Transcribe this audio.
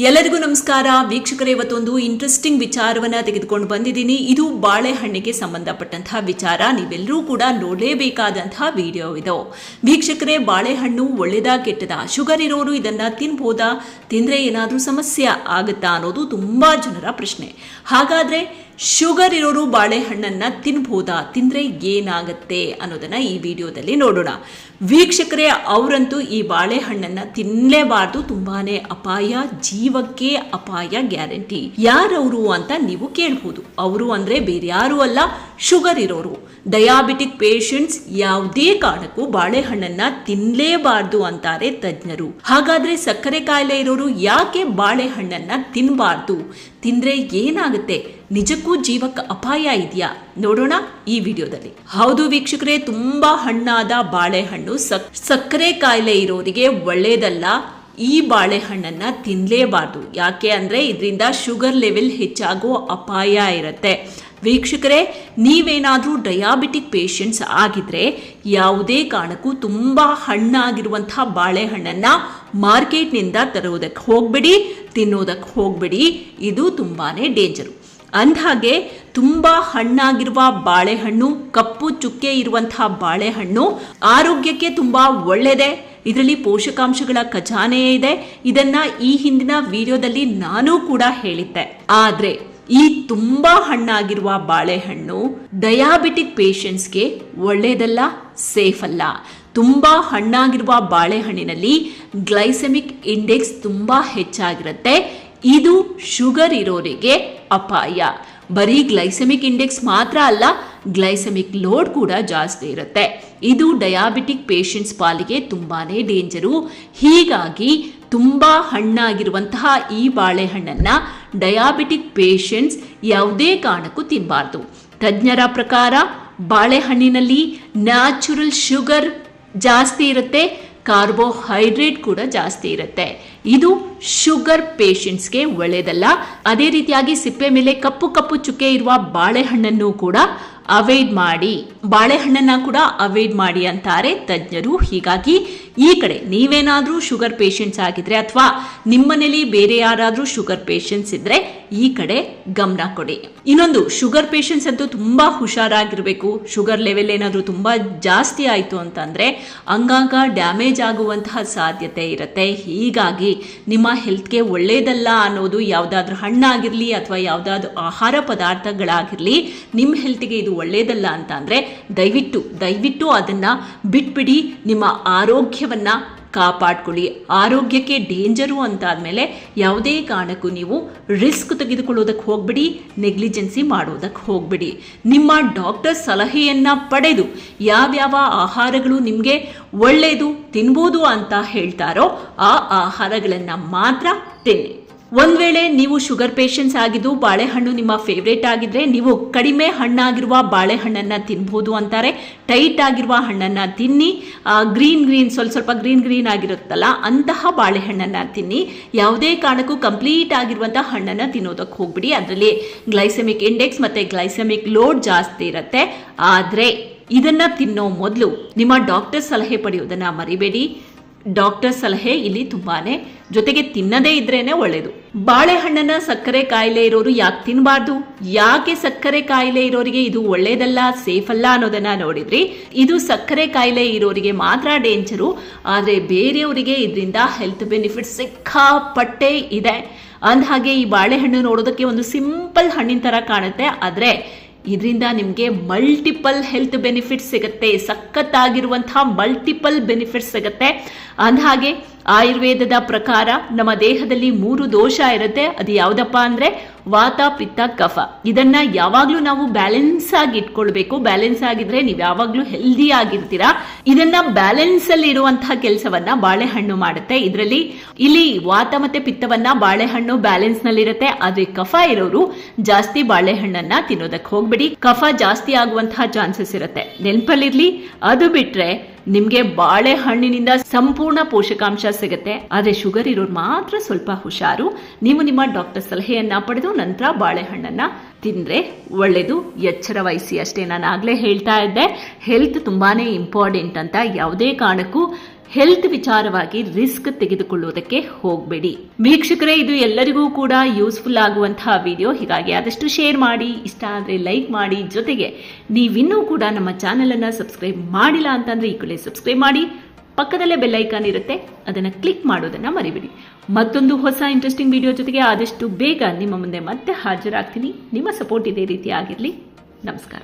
ಎಲ್ಲರಿಗೂ ನಮಸ್ಕಾರ. ವೀಕ್ಷಕರೇ, ಇವತ್ತೊಂದು ಇಂಟ್ರೆಸ್ಟಿಂಗ್ ವಿಚಾರವನ್ನ ತೆಗೆದುಕೊಂಡು ಬಂದಿದ್ದೀನಿ. ಇದು ಬಾಳೆಹಣ್ಣಿಗೆ ಸಂಬಂಧಪಟ್ಟಂತಹ ವಿಚಾರ. ನೀವೆಲ್ಲರೂ ಕೂಡ ನೋಡಲೇಬೇಕಾದಂತಹ ವಿಡಿಯೋ ಇದು. ವೀಕ್ಷಕರೇ, ಬಾಳೆಹಣ್ಣು ಒಳ್ಳೆದಾ ಕೆಟ್ಟದ? ಶುಗರ್ ಇರೋರು ಇದನ್ನ ತಿನ್ಬೋದಾ? ತಿಂದ್ರೆ ಏನಾದರೂ ಸಮಸ್ಯೆ ಆಗುತ್ತಾ ಅನ್ನೋದು ತುಂಬಾ ಜನರ ಪ್ರಶ್ನೆ. ಹಾಗಾದ್ರೆ ಶುಗರ್ ಇರೋರು ಬಾಳೆಹಣ್ಣನ್ನ ತಿನ್ಬೋದಾ? ತಿಂದ್ರೆ ಏನಾಗುತ್ತೆ ಅನ್ನೋದನ್ನ ಈ ವಿಡಿಯೋದಲ್ಲಿ ನೋಡೋಣ. ವೀಕ್ಷಕರೇ, ಅವರಂತೂ ಈ ಬಾಳೆಹಣ್ಣನ್ನ ತಿನ್ನಲೇಬಾರ್ದು ತುಂಬಾನೇ ಅಪಾಯ, ಜೀವಕ್ಕೆ ಅಪಾಯ ಗ್ಯಾರಂಟಿ. ಯಾರವರು ಅಂತ ನೀವು ಕೇಳ್ಬೋದು. ಅವರು ಅಂದ್ರೆ ಬೇರೆ ಯಾರು ಅಲ್ಲ, ಶುಗರ್ ಇರೋರು. ಡಯಾಬಿಟಿಕ್ ಪೇಷಂಟ್ಸ್ ಯಾವುದೇ ಕಾರಣಕ್ಕೂ ಬಾಳೆಹಣ್ಣನ್ನ ತಿನ್ನಲೇಬಾರ್ದು ಅಂತಾರೆ ತಜ್ಞರು. ಹಾಗಾದ್ರೆ ಸಕ್ಕರೆ ಕಾಯಿಲೆ ಇರೋರು ಯಾಕೆ ಬಾಳೆಹಣ್ಣನ್ನ ತಿನ್ನಬಾರ್ದು ತಿಂದ್ರೆ ಏನಾಗುತ್ತೆ? ನಿಜಕ್ಕೂ ಜೀವಕ್ಕೆ ಅಪಾಯ ಇದೆಯಾ? ನೋಡೋಣ ಈ ವಿಡಿಯೋದಲ್ಲಿ. ಹೌದು ವೀಕ್ಷಕರೇ, ತುಂಬಾ ಹಣ್ಣಾದ ಬಾಳೆಹಣ್ಣು ಸಕ್- ಸಕ್ಕರೆ ಕಾಯಿಲೆ ಇರೋರಿಗೆ ಒಳ್ಳೇದಲ್ಲ. ಈ ಬಾಳೆಹಣ್ಣನ್ನ ತಿನ್ನಲೇಬಾರ್ದು ಯಾಕೆ ಅಂದ್ರೆ ಇದರಿಂದ ಶುಗರ್ ಲೆವೆಲ್ ಹೆಚ್ಚಾಗೋ ಅಪಾಯ ಇರುತ್ತೆ. ವೀಕ್ಷಕರೇ, ನೀವೇನಾದರೂ ಡಯಾಬಿಟಿಕ್ ಪೇಷಂಟ್ಸ್ ಆಗಿದ್ರೆ ಯಾವುದೇ ಕಾರಣಕ್ಕೂ ತುಂಬ ಹಣ್ಣಾಗಿರುವಂತಹ ಬಾಳೆಹಣ್ಣನ್ನ ಮಾರ್ಕೆಟ್ನಿಂದ ತರುವುದಕ್ಕೆ ಹೋಗಬೇಡಿ, ತಿನ್ನೋದಕ್ಕೆ ಹೋಗಬೇಡಿ. ಇದು ತುಂಬಾನೇ ಡೇಂಜರು. ಅಂದ್ಹಾಗೆ ತುಂಬ ಹಣ್ಣಾಗಿರುವ ಬಾಳೆಹಣ್ಣು, ಕಪ್ಪು ಚುಕ್ಕೆ ಇರುವಂತಹ ಬಾಳೆಹಣ್ಣು ಆರೋಗ್ಯಕ್ಕೆ ತುಂಬಾ ಒಳ್ಳೆಯದೇ ಇದರಲ್ಲಿ ಪೋಷಕಾಂಶಗಳ ಖಜಾನೆಯೇ ಇದೆ. ಇದನ್ನ ಈ ಹಿಂದಿನ ವಿಡಿಯೋದಲ್ಲಿ ನಾನು ಕೂಡ ಹೇಳಿದ್ದೆ. ಆದ್ರೆ ಈ ತುಂಬಾ ಹಣ್ಣಾಗಿರುವ ಬಾಳೆಹಣ್ಣು ಡಯಾಬಿಟಿಕ್ ಪೇಷಂಟ್ಸ್ಗೆ ಒಳ್ಳೇದಲ್ಲ ಸೇಫ್ ಅಲ್ಲ ತುಂಬಾ ಹಣ್ಣಾಗಿರುವ ಬಾಳೆಹಣ್ಣಿನಲ್ಲಿ ಗ್ಲೈಸೆಮಿಕ್ ಇಂಡೆಕ್ಸ್ ತುಂಬಾ ಹೆಚ್ಚಾಗಿರುತ್ತೆ. ಇದು ಶುಗರ್ ಇರೋರಿಗೆ ಅಪಾಯ. ಬರೀ ಗ್ಲೈಸೆಮಿಕ್ ಇಂಡೆಕ್ಸ್ ಮಾತ್ರ ಅಲ್ಲ, ಗ್ಲೈಸೆಮಿಕ್ ಲೋಡ್ ಕೂಡ ಜಾಸ್ತಿ ಇರುತ್ತೆ. ಇದು ಡಯಾಬಿಟಿಕ್ ಪೇಷಂಟ್ಸ್ ಪಾಲಿಗೆ ತುಂಬಾನೇ ಡೇಂಜರು. ಹೀಗಾಗಿ ತುಂಬ ಹಣ್ಣಾಗಿರುವಂತಹ ಈ ಬಾಳೆಹಣ್ಣನ್ನು ಡಯಾಬಿಟಿಕ್ ಪೇಷಂಟ್ಸ್ ಯಾವುದೇ ಕಾರಣಕ್ಕೂ ತಿನ್ನಬಾರ್ದು ತಜ್ಞರ ಪ್ರಕಾರ, ಬಾಳೆಹಣ್ಣಿನಲ್ಲಿ ನ್ಯಾಚುರಲ್ ಶುಗರ್ ಜಾಸ್ತಿ ಇರುತ್ತೆ. ಕಾರ್ಬೋಹೈಡ್ರೇಟ್ ಕೂಡ ಜಾಸ್ತಿ ಇರುತ್ತೆ. ಇದು ಶುಗರ್ ಪೇಷಂಟ್ಸ್ಗೆ ಒಳ್ಳೆಯದಲ್ಲ ಅದೇ ರೀತಿಯಾಗಿ ಸಿಪ್ಪೆ ಮೇಲೆ ಕಪ್ಪು ಕಪ್ಪು ಚುಕ್ಕೆ ಇರುವ ಬಾಳೆಹಣ್ಣನ್ನು ಕೂಡ ಅವಾಯ್ಡ್ ಮಾಡಿ. ಬಾಳೆಹಣ್ಣನ್ನ ಕೂಡ ಅವಾಯ್ಡ್ ಮಾಡಿ ಅಂತಾರೆ ತಜ್ಞರು. ಹೀಗಾಗಿ ಈ ಕಡೆ ನೀವೇನಾದರೂ ಶುಗರ್ ಪೇಷಂಟ್ಸ್ ಆಗಿದ್ರೆ ಅಥವಾ ನಿಮ್ಮನೇಲಿ ಬೇರೆ ಯಾರಾದರೂ ಶುಗರ್ ಪೇಷಂಟ್ಸ್ ಇದ್ರೆ ಈ ಕಡೆ ಗಮನ ಕೊಡಿ. ಇನ್ನೊಂದು, ಶುಗರ್ ಪೇಷಂಟ್ಸ್ ಅಂತೂ ತುಂಬಾ ಹುಷಾರಾಗಿರಬೇಕು. ಶುಗರ್ ಲೆವೆಲ್ ಏನಾದರೂ ತುಂಬಾ ಜಾಸ್ತಿ ಆಯಿತು ಅಂತಂದ್ರೆ ಅಂಗಾಂಗ ಡ್ಯಾಮೇಜ್ ಆಗುವಂತಹ ಸಾಧ್ಯತೆ ಇರುತ್ತೆ. ಹೀಗಾಗಿ ನಿಮ್ಮ ಹೆಲ್ತ್ಗೆ ಒಳ್ಳೇದಲ್ಲ ಅನ್ನೋದು ಯಾವುದಾದ್ರೂ ಹಣ್ಣಾಗಿರಲಿ ಅಥವಾ ಯಾವುದಾದ್ರೂ ಆಹಾರ ಪದಾರ್ಥಗಳಾಗಿರಲಿ, ನಿಮ್ಮ ಹೆಲ್ತ್ಗೆ ಇದು ಒಳ್ಳೆಯದಲ್ಲ ಅಂತ ಅಂದ್ರೆ ದಯವಿಟ್ಟು ದಯವಿಟ್ಟು ಅದನ್ನ ಬಿಟ್ಬಿಡಿ. ನಿಮ್ಮ ಆರೋಗ್ಯವನ್ನ ಕಾಪಾಡ್ಕೊಳ್ಳಿ. ಆರೋಗ್ಯಕ್ಕೆ ಡೇಂಜರು ಅಂತಾದ್ಮೇಲೆ ಯಾವುದೇ ಕಾರಣಕ್ಕೂ ನೀವು ರಿಸ್ಕ್ ತೆಗೆದುಕೊಳ್ಳೋದಕ್ಕೆ ಹೋಗ್ಬಿಡಿ, ನೆಗ್ಲಿಜೆನ್ಸಿ ಮಾಡೋದಕ್ಕೆ ಹೋಗಬೇಡಿ. ನಿಮ್ಮ ಡಾಕ್ಟರ್ ಸಲಹೆಯನ್ನ ಪಡೆದು ಯಾವ್ಯಾವ ಆಹಾರಗಳು ನಿಮಗೆ ಒಳ್ಳೆಯದು ತಿನ್ಬೋದು ಅಂತ ಹೇಳ್ತಾರೋ ಆ ಆಹಾರಗಳನ್ನು ಮಾತ್ರ ತಿನ್ನಿ. ಒಂದ್ ವೇಳೆ ನೀವು ಶುಗರ್ ಪೇಷಂಟ್ಸ್ ಆಗಿದ್ದು ಬಾಳೆಹಣ್ಣು ನಿಮ್ಮ ಫೇವ್ರೇಟ್ ಆಗಿದ್ರೆ ನೀವು ಕಡಿಮೆ ಹಣ್ಣಾಗಿರುವ ಬಾಳೆಹಣ್ಣನ್ನ ತಿನ್ಬೋದು ಅಂತಾರೆ. ಟೈಟ್ ಆಗಿರುವ ಹಣ್ಣನ್ನ ತಿನ್ನಿ. ಗ್ರೀನ್ ಗ್ರೀನ್ ಸ್ವಲ್ಪ ಸ್ವಲ್ಪ ಗ್ರೀನ್ ಗ್ರೀನ್ ಆಗಿರುತ್ತಲ್ಲ, ಅಂತಹ ಬಾಳೆಹಣ್ಣನ್ನ ತಿನ್ನಿ. ಯಾವುದೇ ಕಾರಣಕ್ಕೂ ಕಂಪ್ಲೀಟ್ ಆಗಿರುವಂತಹ ಹಣ್ಣನ್ನ ತಿನ್ನೋದಕ್ಕೆ ಹೋಗ್ಬಿಡಿ. ಅದರಲ್ಲಿ ಗ್ಲೈಸೆಮಿಕ್ ಇಂಡೆಕ್ಸ್ ಮತ್ತೆ ಗ್ಲೈಸೆಮಿಕ್ ಲೋಡ್ ಜಾಸ್ತಿ ಇರುತ್ತೆ. ಆದ್ರೆ ಇದನ್ನ ತಿನ್ನೋ ಮೊದಲು ನಿಮ್ಮ ಡಾಕ್ಟರ್ ಸಲಹೆ ಪಡೆಯೋದನ್ನ ಮರಿಬೇಡಿ. ಡಾಕ್ಟರ್ ಸಲಹೆ ಇಲ್ಲಿ ತುಂಬಾನೇ. ಜೊತೆಗೆ ತಿನ್ನದೇ ಇದ್ರೇನೆ ಒಳ್ಳೇದು. ಬಾಳೆಹಣ್ಣನ್ನ ಸಕ್ಕರೆ ಕಾಯಿಲೆ ಇರೋರು ಯಾಕೆ ತಿನ್ನಬಾರ್ದು ಯಾಕೆ ಸಕ್ಕರೆ ಕಾಯಿಲೆ ಇರೋರಿಗೆ ಇದು ಒಳ್ಳೇದಲ್ಲ ಸೇಫ್ ಅಲ್ಲ ಅನ್ನೋದನ್ನ ನೋಡಿದ್ರಿ. ಇದು ಸಕ್ಕರೆ ಕಾಯಿಲೆ ಇರೋರಿಗೆ ಮಾತ್ರ ಡೇಂಜರು. ಆದ್ರೆ ಬೇರೆಯವರಿಗೆ ಇದರಿಂದ ಹೆಲ್ತ್ ಬೆನಿಫಿಟ್ ಸಿಕ್ಕಾಪಟ್ಟೆ ಇದೆ. ಅಂದಹಾಗೆ ಈ ಬಾಳೆಹಣ್ಣು ನೋಡೋದಕ್ಕೆ ಒಂದು ಸಿಂಪಲ್ ಹಣ್ಣಿನ ತರ ಕಾಣುತ್ತೆ. ಆದ್ರೆ ಇದರಿಂದ ನಿಮಗೆ ಮಲ್ಟಿಪಲ್ ಹೆಲ್ತ್ ಬೆನಿಫಿಟ್ಸ್ ಸಿಗುತ್ತೆ. ಸಖತ್ತಾಗಿರುವಂತಹ ಮಲ್ಟಿಪಲ್ ಬೆನಿಫಿಟ್ಸ್ ಸಿಗುತ್ತೆ. ಅಂದಹಾಗೆ, ಆಯುರ್ವೇದದ ಪ್ರಕಾರ ನಮ್ಮ ದೇಹದಲ್ಲಿ ಮೂರು ದೋಷ ಇರುತ್ತೆ. ಅದು ಯಾವುದಪ್ಪ ಅಂದ್ರೆ ವಾತ, ಪಿತ್ತ, ಕಫ. ಇದನ್ನ ಯಾವಾಗ್ಲೂ ನಾವು ಬ್ಯಾಲೆನ್ಸ್ ಆಗಿ ಇಟ್ಕೊಳ್ಬೇಕು. ಬ್ಯಾಲೆನ್ಸ್ ಆಗಿದ್ರೆ ನೀವು ಯಾವಾಗ್ಲೂ ಹೆಲ್ದಿ ಆಗಿರ್ತೀರಾ. ಇದನ್ನ ಬ್ಯಾಲೆನ್ಸ್ ಅಲ್ಲಿ ಇರುವಂತಹ ಕೆಲಸವನ್ನ ಬಾಳೆಹಣ್ಣು ಮಾಡುತ್ತೆ. ಇದರಲ್ಲಿ ಇಲ್ಲಿ ವಾತ ಮತ್ತೆ ಪಿತ್ತವನ್ನ ಬಾಳೆಹಣ್ಣು ಬ್ಯಾಲೆನ್ಸ್ನಲ್ಲಿ ಇರುತ್ತೆ. ಆದ್ರೆ ಕಫ ಇರೋರು ಜಾಸ್ತಿ ಬಾಳೆಹಣ್ಣನ್ನ ತಿನ್ನೋದಕ್ಕೆ ಹೋಗ್ಬೇಡಿ. ಕಫ ಜಾಸ್ತಿ ಆಗುವಂತಹ ಚಾನ್ಸಸ್ ಇರುತ್ತೆ. ನೆನಪಲ್ಲಿರ್ಲಿ, ಅದು ಬಿಟ್ರೆ ನಿಮ್ಗೆ ಬಾಳೆಹಣ್ಣಿನಿಂದ ಸಂಪೂರ್ಣ ಪೋಷಕಾಂಶ ಸಿಗುತ್ತೆ. ಆದ್ರೆ ಶುಗರ್ ಇರೋರು ಮಾತ್ರ ಸ್ವಲ್ಪ ಹುಷಾರು. ನೀವು ನಿಮ್ಮ ಡಾಕ್ಟರ್ ಸಲಹೆಯನ್ನ ಪಡೆದು ನಂತರ ಬಾಳೆಹಣ್ಣನ್ನು ತಿಂದರೆ ಒಳ್ಳೆಯದು ಎಚ್ಚರ ವಹಿಸಿ ಅಷ್ಟೇ ನಾನು ಆಗಲೇ ಹೇಳ್ತಾ ಇದ್ದೆ. ಹೆಲ್ತ್ ತುಂಬಾ ಇಂಪಾರ್ಟೆಂಟ್ ಅಂತ ಯಾವುದೇ ಕಾರಣಕ್ಕೂ ಹೆಲ್ತ್ ವಿಚಾರವಾಗಿ ರಿಸ್ಕ್ ತೆಗೆದುಕೊಳ್ಳುವುದಕ್ಕೆ ಹೋಗಬೇಡಿ. ವೀಕ್ಷಕರೇ, ಇದು ಎಲ್ಲರಿಗೂ ಕೂಡ ಯೂಸ್ಫುಲ್ ಆಗುವಂತಹ ವಿಡಿಯೋ ಹೀಗಾಗಿ ಆದಷ್ಟು ಶೇರ್ ಮಾಡಿ. ಇಷ್ಟ ಆದರೆ ಲೈಕ್ ಮಾಡಿ. ಜೊತೆಗೆ ನೀವಿನ್ನೂ ಕೂಡ ನಮ್ಮ ಚಾನೆಲ್ ಅನ್ನ ಸಬ್ಸ್ಕ್ರೈಬ್ ಮಾಡಿಲ್ಲ ಅಂತಂದ್ರೆ ಈ ಕೂಡಲೇ ಸಬ್ಸ್ಕ್ರೈಬ್ ಮಾಡಿ. ಪಕ್ಕದಲ್ಲೇ ಐಕಾನ್ ಇರುತ್ತೆ, ಅದನ್ನು ಕ್ಲಿಕ್ ಮಾಡೋದನ್ನ ಮರಿಬಿಡಿ. ಮತ್ತೊಂದು ಹೊಸ ಇಂಟ್ರೆಸ್ಟಿಂಗ್ ವಿಡಿಯೋ ಜೊತೆಗೆ ಆದಷ್ಟು ಬೇಗ ನಿಮ್ಮ ಮುಂದೆ ಮತ್ತೆ ಹಾಜರಾಗ್ತೀನಿ. ನಿಮ್ಮ ಸಪೋರ್ಟ್ ಇದೇ ರೀತಿ ಆಗಿರಲಿ. ನಮಸ್ಕಾರ.